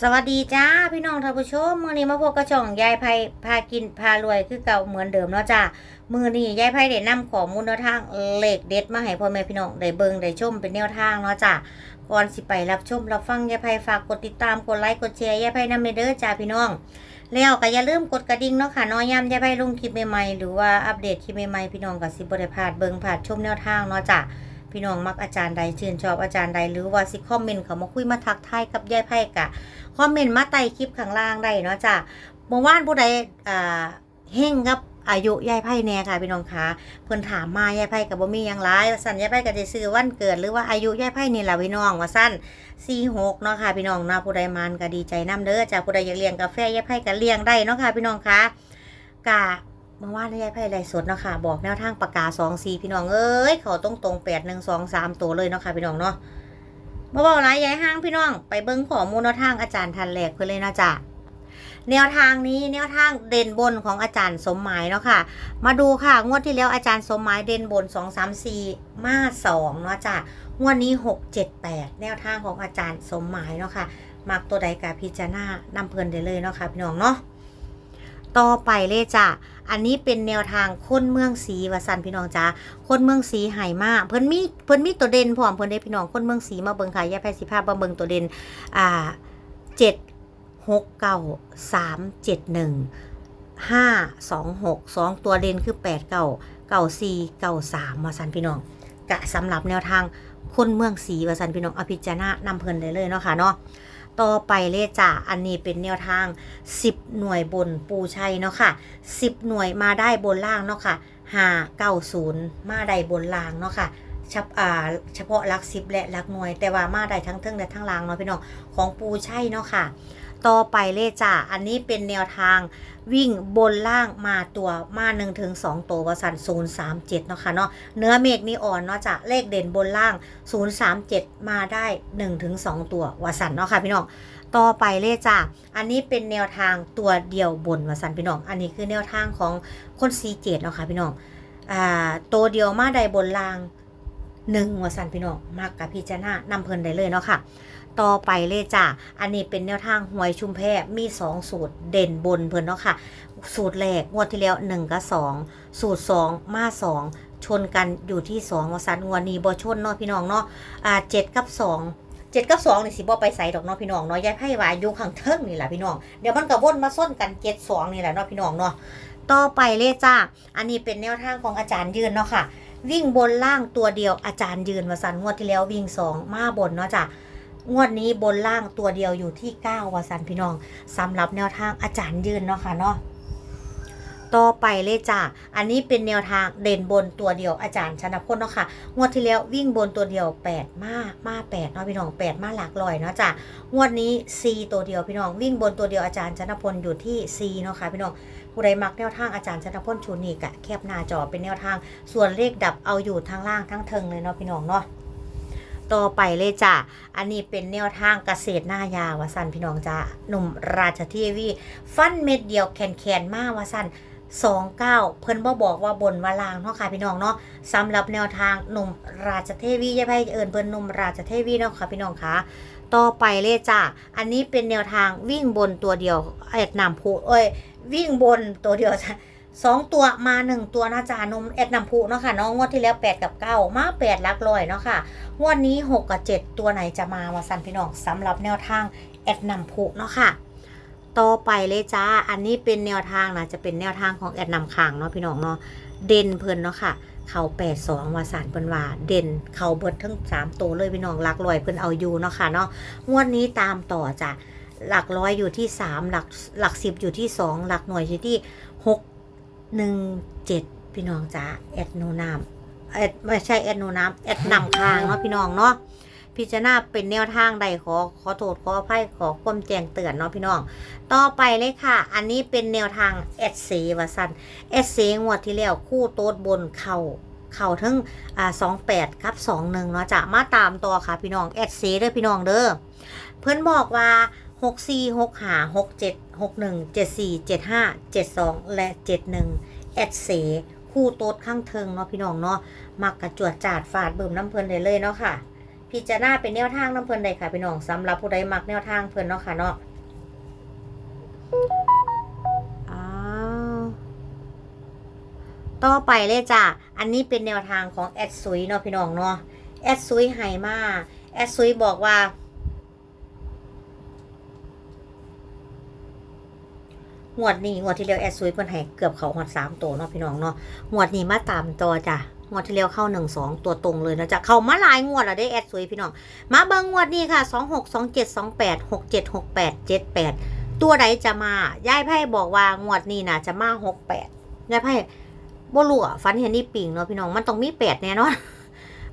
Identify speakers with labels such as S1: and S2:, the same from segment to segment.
S1: สวัสดีจ้าพี่น้องท่านผู้ชมมือนี้มาพบกับช่องยายไพพากินพารวยคือเก่าเหมือนเดิมเนาะจ้ามือนี้ยายไพได้นำข้อมูลแนวทางเลขเด็ดมาให้พ่อแม่พี่น้องได้เบิ่งได้ชมเป็นแนวทางเนาะจ้าก่อนสิไปรับชมรับฟังยายไพฝากกดติดตามกดไลค์กดแชร์ยายไพนำเด้อจ้าพี่น้อง แล้วก็อย่าลืมกดกระดิ่งเนาะค่ะน้อยย้ำยายไพลงคลิปใหม่ๆหรือว่าอัปเดตคลิปใหม่ๆพี่น้องก็สิบ่ได้พาดเบิ่งพลาดชมแนวทางเนาะจ้า พี่น้องมักอาจารย์ใดชื่นชอบอาจารย์ใดหรือว่าสิคอมเมนต์เขามาคุยมาทักทายกับยายไพ่กะคอมเมนต์มาใต้คลิปข้างล่างได้เนาะจ้ะเมื่อวานผู้ใดอ่าเฮงกับอายุยายไพ่แน่ค่ะพี่น้องคะเพิ่นถามมายายไพ่กับบ่มียังหลายว่าซั่นยายไพ่ก็สิซื้อวันเกิดหรือว่าอายุยายไพ่นี่แหละพี่น้องว่าซั่น46เนาะค่ะพี่น้องเนาะผู้ใดมานก็ดีใจนํเด้อจ้ะผู้ใดอยากเลี้ยงกาแฟยายไพ่ก็เลี้ยงได้เนาะค่ะพี่น้องคะกะ เมื่อวานยายไพ่ไรสดเนาะค่ะ บอกแนวทางปากกาสองสีพี่น้องเอ้ยเขาตรงตรงแปดหนึ่งสองสามตัวเลยเนาะค่ะพี่น้องเนาะมาบอกหลายยายห้างพี่น้อง ไปเบิ้งข้อมูลแนวทางอาจารย์ทันแหลกเพื่อเลยเนาะจ้ะแนวทางนี้แนวทางเด่นบนของอาจารย์สมหมายเนาะค่ะ มาดูค่ะงวดที่แล้วอาจารย์สมหมายเด่นบนสองสามสี่มาสองเนาะจ้ะงวดนี้หกเจ็ดแปดแนวทางของอาจารย์สมหมายเนาะค่ะมักตัวใดกับพิจารณานำเพลินได้เลยเนาะค่ะพี่น้องเนาะ ต่อไปเลยจ้ะอันนี้เป็นแนวทางคนเมืองสีวสันพี่น้องจ้าคนเมืองสีไห่มากเพิ่นมีเพิ่นมีตัวเด่นพร้อมเพิ่นได้พี่น้องคนเมืองสีมาเบิงค่ะยาแพทย์สิภาพมาเบิงตัวเด่นอ่าเจ็ดหกเก้าสามเจ็ดหนึ่งห้าสองหกสองตัวเด่นคือแปดเก้าเก้าสี่เก้าสามวสันพี่น้องกะสำหรับแนวทางคนเมืองสีวสันพี่น้องอภิจารณานำเพิ่นได้เลยเนาะค่ะเนาะ ต่อไปเลยจ้ะอันนี้เป็นแนวทาง 10 หน่วยบนปูชัยเนาะค่ะ 10 หน่วยมาได้บนล่างเนาะค่ะ5 9 0 มาได้บนล่างเนาะค่ะเฉพอ่าเฉพาะลักสิบและลักหน่วย แต่ว่ามาได้ทั้งเทิงและทั้งล่างเนาะพี่น้องของปูชัยเนาะค่ะ ต่อไปเลยจ้ะอันนี้เป็นแนวทางวิ่งบนล่างมาตัวมา1ถึง2ตัววสัน0 3 7เนาะค่ะเนาะเนื้อเมฆนี่อ่อนเนาะจ้ะเลขเด่นบนล่าง0 3 7มาได้1ถึง2ตัววสันเนาะค่ะพี่น้องต่อไปเลยจ้ะอันนี้เป็นแนวทางตัวเดียวบนวสันพี่น้อง อันนี้คือแนวทางของคนสีเจ็ดเนาะค่ะพี่น้องอ่าตัวเดียวมาได้บนรางหนึ่งวสันพี่น้องมากกับพี่จานานำเพลินได้เลยเนาะค่ะ ต่อไปเลยจ้ะ อันนี้เป็นแนวทางหวยชุมแพมี 2 สูตรเด่นบนเพิ่นเนาะค่ะ สูตรแรกงวดที่แล้ว 1 กับ 2 สูตร 2 มา 2 ชนกันอยู่ที่2วสันงวดนี้บ่ชนเนาะพี่น้องเนาะอ่า7กับ2เจ็ดกับสองนี่สิบ่ไปใส่ดอกเนาะพี่น้องเนาะยายไพ่ว่าอยู่ข้างเทิงนี่แหละพี่น้องเดี๋ยวมันก็วนมาส้นกันเจ็ดสองนี่แหละเนาะพี่น้องเนาะต่อไปเลยจ้าอันนี้เป็นแนวทางของอาจารย์ยืนเนาะค่ะ วิ่งบนล่างตัวเดียวอาจารย์ยืนวาสันงวดที่แล้ววิ่งสองมาบนเนาะจ้ะ งวดนี้บนล่างตัวเดียวอยู่ที่เก้าวาสันพี่น้องสำหรับแนวทางอาจารย์ยืนเนาะค่ะเนาะต่อไปเลยจ้าอันนี้เป็นแนวทางเด่นบนตัวเดียวอาจารย์ชนะพลเนาะค่ะ งวดที่แล้ววิ่งบนตัวเดียว 8 มามา8เนาะพี่น้อง 8 มาหลักลอยเนาะจ้ะ งวดนี้ C ตัวเดียวพี่น้องวิ่งบนตัวเดียวอาจารย์ชนะพลอยู่ที่ C เนาะค่ะพี่น้องผู้ใดมักแนวทางอาจารย์ชนะพลชูนีกะแคบหน้าจอเป็นแนวทาง ส่วนเลขดับเอาอยู่ทั้งล่างทั้งเทิงเลยเนาะพี่น้องเนาะ ต่อไปเลยจ้ะ อันนี้เป็นแนวทางเกษตรหน้ายาวสันพี่น้องจ้ะหนุ่มราชเทีวี ฟันเม็ดเดียวแขนแขนๆมาวาสันสองเก้าเพิ่นบ่บอกว่าบนว่าลางเนาะค่ะพี่น้องเนาะสำหรับแนวทางหนุ่มราชเทวียาไพเอิญเพิ่นหนุ่มราชเทวีเนาะค่ะพี่น้องคะต่อไปเลยจ้ะอันนี้เป็นแนวทางวิ่งบนตัวเดียวเอ็ดนำพูเอ้ยวิ่งบนตัวเดียวจ้ะ สองตัวมาหนึ่งตัวนะจ๊ะนมเอ็ดนำพูเนาะค่ะน้องงวดที่แล้วแปดกับเก้ามาแปดลักลอยเนาะค่ะงวดนี้หกกับเจ็ดตัวไหนจะมาวาสันพี่น้องสำหรับแนวทางเอ็ดนำพูเนาะค่ะต่อไปเลยจ้า อันนี้เป็นแนวทางนะจะเป็นแนวทางของแอดนำขางเนาะพี่น้องเนาะเด่นเพิ่นเนาะค่ะ เขาแปดสองวาสานเพิ่นว่า เด่นเขาเบิดทั้งสามตัวเลยพี่น้องหลักร้อยเพิ่นเอาอยู่เนาะค่ะเนาะงวดนี้ตามต่อจ้ะหลักร้อยอยู่ที่สามหลักหลักสิบอยู่ที่สองหลักหน่วยอยู่ที่หก หนึ่งเจ็ดพี่น้องจ้าแอดโนนามแอดไม่ใช่แอดโนนามแอดนำคางเนาะพี่น้องเนาะพิจารณาเป็นแนวทางใดขอขอโทษขออภัยขอความแจ้งเตือนเนาะพี่น้อง ต่อไปเลยค่ะ อันนี้เป็นแนวทางเอสซีวาสันเอสซีงวดที่แล้วคู่โต๊ดบนเข่าเข่าทั้งอ่าสองแปดครับสองหนึ่งเนาะจะมาตามตัวค่ะพี่น้องเอสซีเด้อพี่น้องเด้อเพื่อนบอกว่า หกสี่หกหาหกเจ็ดหกหนึ่งเจ็ดสี่เจ็ดห้าเจ็ดสองและเจ็ดหนึ่งเอสซีคู่โต๊ดข้างเทิงเนาะพี่น้องเนาะมักกระจวดจาดฝาดเบิ่มน้ำเพลินได้เลยเนาะค่ะ พิจารณาเป็นแนวทางน้ำเพลินได้ค่ะพี่น้องสำหรับผู้ใดมักแนวทางเพลินเนาะค่ะเนาะต่อไปเลยจ้ะ อันนี้เป็นแนวทางของแอดซุยเนาะพี่น้องเนาะ แอดซุยไฮมา แอดซุยบอกว่า งวดนี้งวดที่แล้วแอดซุยเพิ่นให้เกือบเขาหอดสามตัวเนาะพี่น้องเนาะงวดนี้มาตามต่อจ้ะงวดที่แล้วเข้าหนึ่งสองตัวตรงเลยนะจ๊ะ เข้ามาหลายงวดแล้วได้แอดซุยพี่น้อง มาเบิ่งงวดนี้ค่ะสองหกสองเจ็ดสองแปดหกเจ็ดหกแปดเจ็ดแปดตัวใดจะมา ยายไพ่บอกว่างวดนี้น่ะจะมาหกแปดยายไพ่บ่รู้อะฝันเห็นนี่ปิงเนาะพี่น้อง มันต้องมีแปดแน่นอน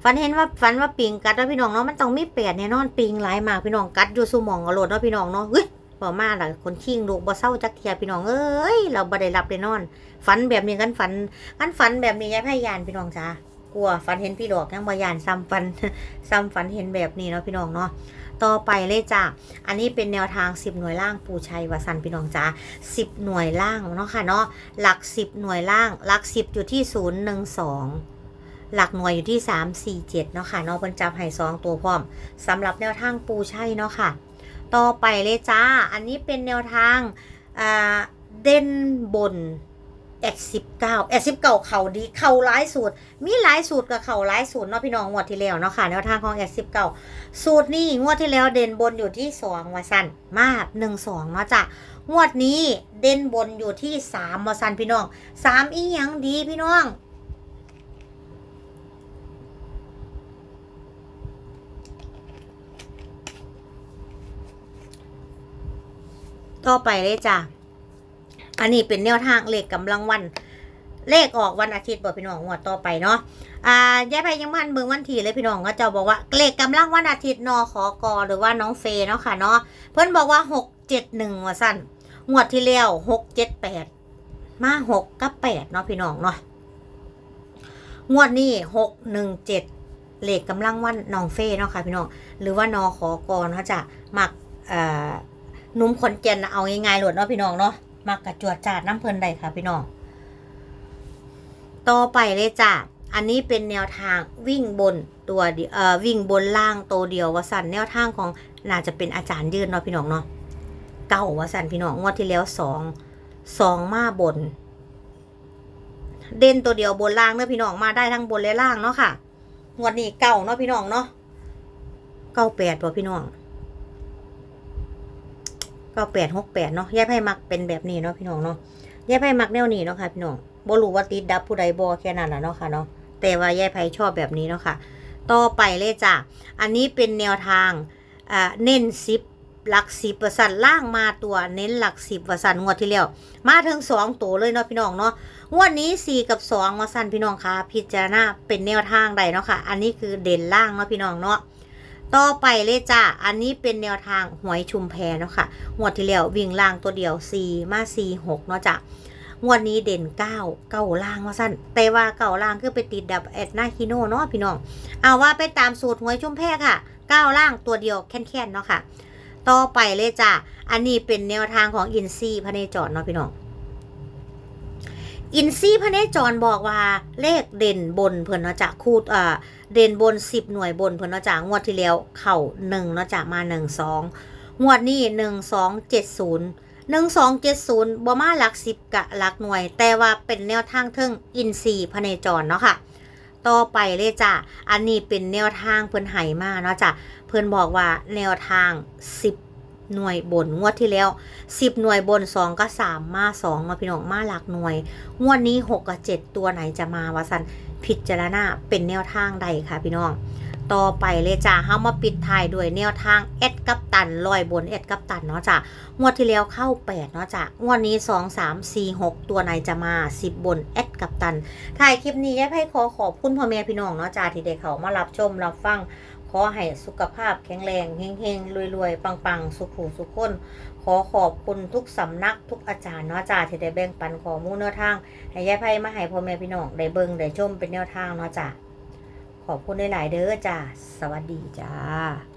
S1: ฝันเห็นว่าฝันว่าปิงกัดแล้วพี่น้องเนาะ มันต้องมีแปดแน่นอนปิงหลายมากพี่น้องกัดอยู่สู่หมองกระโดดเนาะพี่น้องเนาะเฮ้ย บ่มาล่ะคนชิงลูกบ่เศร้าจักเทียพี่น้องเอ้ยเราบ่ได้รับได้นอน ฝันแบบนี้กันฝันกันฝันแบบนี้ยายพยานพี่น้องจ้ากลัวฝันเห็นพี่ดอกยังบ่ยานซ้ำฝันซ้ำฝันเห็นแบบนี้เนาะพี่น้องเนาะต่อไปเลยจ้าอันนี้เป็นแนวทาง 10 หน่วยล่างปูชัยวสันพี่น้องจ้า10 หน่วยล่างเนาะค่ะเนาะหลัก 10 หน่วยล่าง หลัก 10 อยู่ที่ 0 1 2หลักหน่วยอยู่ที่ 3 4 7 เนาะค่ะเนาะเพิ่นจับให้สองตัวพร้อมสำหรับแนวทางปูชัยเนาะค่ะ ต่อไปเลยจ้า อันนี้เป็นแนวทางเด่นบนแอดสิบเก้าแอดสิบเก้าเข่าดีเข่าหลายสูตร มีหลายสูตรกับเข่าหลายสูตรเนาะพี่น้องงวดที่แล้วเนาะค่ะแนวทางของแอดสิบเก้าสูตรนี้งวดที่แล้วเด่นบนอยู่ที่สองวาสันมากหนึ่งสองเนาะจ้ะงวดนี้เด่นบนอยู่ที่สามวาสันพี่น้องสามอีหยังดีพี่น้อง ต่อไปเลยจ้ะ อันนี้เป็นแนวทางเลขกำลังวัน เลขออกวันอาทิตย์บอกพี่น้องงวดต่อไปเนาะ อ่ายายไพยังมันเบิ่งวันที่เลยพี่น้องก็จะบอกว่าเลขกำลังวันอาทิตย์นอขอกอหรือว่าน้องเฟย์เนาะค่ะเนาะ เพิ่นบอกว่าหกเจ็ดหนึ่งว่าสั้นงวดที่แล้วหกเจ็ดแปดมาหกกับแปดเนาะพี่น้องเนาะ งวดนี้หกหนึ่งเจ็ดเลขกำลังวันน้องเฟย์เนาะค่ะพี่น้อง หรือว่านอขอกอเนาะจะมักอ่า นุ่มขอนแก่นนะเอาง่ายๆหลดเนาะพี่น้องเนาะมักระจวดจาดน้ำเพลินใดค่ะพี่น้อง ต่อไปเลยจ้ะอันนี้เป็นแนวทางวิ่งบนตัวเอ่อวิ่งบนล่างตัวเดียววสันแนวทางของน่าจะเป็นอาจารย์ยืนเนาะพี่น้องเนาะเก้าวสันพี่น้องงวดที่แล้วสองสองมาบน เด่นตัวเดียวบนล่างเนาะพี่น้องมาได้ทั้งบนและล่างเนาะค่ะงวดนี้เก้าเนาะพี่น้องเนาะเก้าแปดตัวพี่น้อง ก็แปดหกแปดเนาะแยายไพ่มักเป็นแบบนี้เนาะพี่น้องเนาะแยายไพ่มักแนวนี้เนาะค่ะพี่น้องบ่รู้ว่าติดดับผู้ใดบ่แค่นั้นแหละเนาะค่ะเนาะแต่ว่าแยายไพ่ชอบแบบนี้เนาะค่ะ ต่อไปเลยจ้ะอันนี้เป็นแนวทางอ่าเน้นสิบหลักสิบปร์เซ็นล่างมาตัวเน้นหลักสิบปร์เซ็นงวดที่แล้วมาถึงสองตัวเลยเนาะพี่น้องเนาะงวดนี้สี่กับสองมาสั้นพี่น้องคะพิจารณาเป็นแนวทางใดเนาะค่ะ อันนี้คือเด่นล่างเนาะพี่น้องเนาะ ต่อไปเลยจ้า อันนี้เป็นแนวทางหวยชุมแพเนาะค่ะงวดที่แล้ววิ่งล่างตัวเดียว 4 มา 4 6 เนาะจ้ะงวดนี้เด่น 9 เก้าล่างว่าสั้น แต่ว่าเก้าล่างคือไปติดดับแอดหน้าคิโนเนาะพี่น้อง เอาว่าไปตามสูตรหวยชุมแพค่ะ9ล่างตัวเดียวแค่นๆเนาะค่ะ ต่อไปเลยจ้า อันนี้เป็นแนวทางของอินซีพระเนจรเนาะพี่น้อง อินซีพระเนจรบอกว่าเลขเด่นบนเพิ่นเนาะจ้ะคูดอ่าเด่นบนสิบหน่วยบนเพิ่นเนาะจ้างวดที่แล้วเข่าหนึ่งเนาะจ้ามาหนึ่งสองงวดนี้หนึ่งสองเจ็ดศูนย์หนึ่งสองเจ็ดศูนย์บ่มาหลักสิบกะหลักหน่วย แต่ว่าเป็นแนวทางเทิงอินซีพเนจรเนาะค่ะต่อไปเลยจ้าอันนี้เป็นแนวทางเพิ่นไห้มาเนาะจ้ะ เพิ่นบอกว่าแนวทางสิ หน่วยบนงวดที่แล้วสิบหน่วยบนสองก็สามาสองเนาพี่น้องมาหลักหน่วย งวดนี้หกกับเจ็ดตัวไหนจะมาวะสันพิจารณาเป็นแนวทางใดคะพี่น้อง ต่อไปเลยจ้าเฮามาปิดท้ายด้วยแนวทางเอ็ดกับตันลอยบนเอ็ดกับตันเนาะจ้างวดที่แล้วเข้า8เนาะจ้างวดนี้ 2 3 4 6 ตัวไหนจะมา 10 บนเอ็ดกับตันถ่ายคลิปนี้ยายไพ่ขอขอบคุณพ่อแม่พี่น้องเนาะจ้าที่ได้เขามารับชมรับฟัง ขอให้สุขภาพแข็งแรงเฮงๆรวยๆ ปังๆ สุขหูสุขคนขอขอบคุณทุกสำนักทุกอาจารย์เนาะจ่าที่ได้แบ่งปันข้อมูลแนวทางให้ยายไพ่มาให้พ่อแม่พี่น้องได้เบิ่งได้ชมเป็นแนวทางเนาะจ้ะขอบคุณหลายๆเด้อจ้าสวัสดีจ้า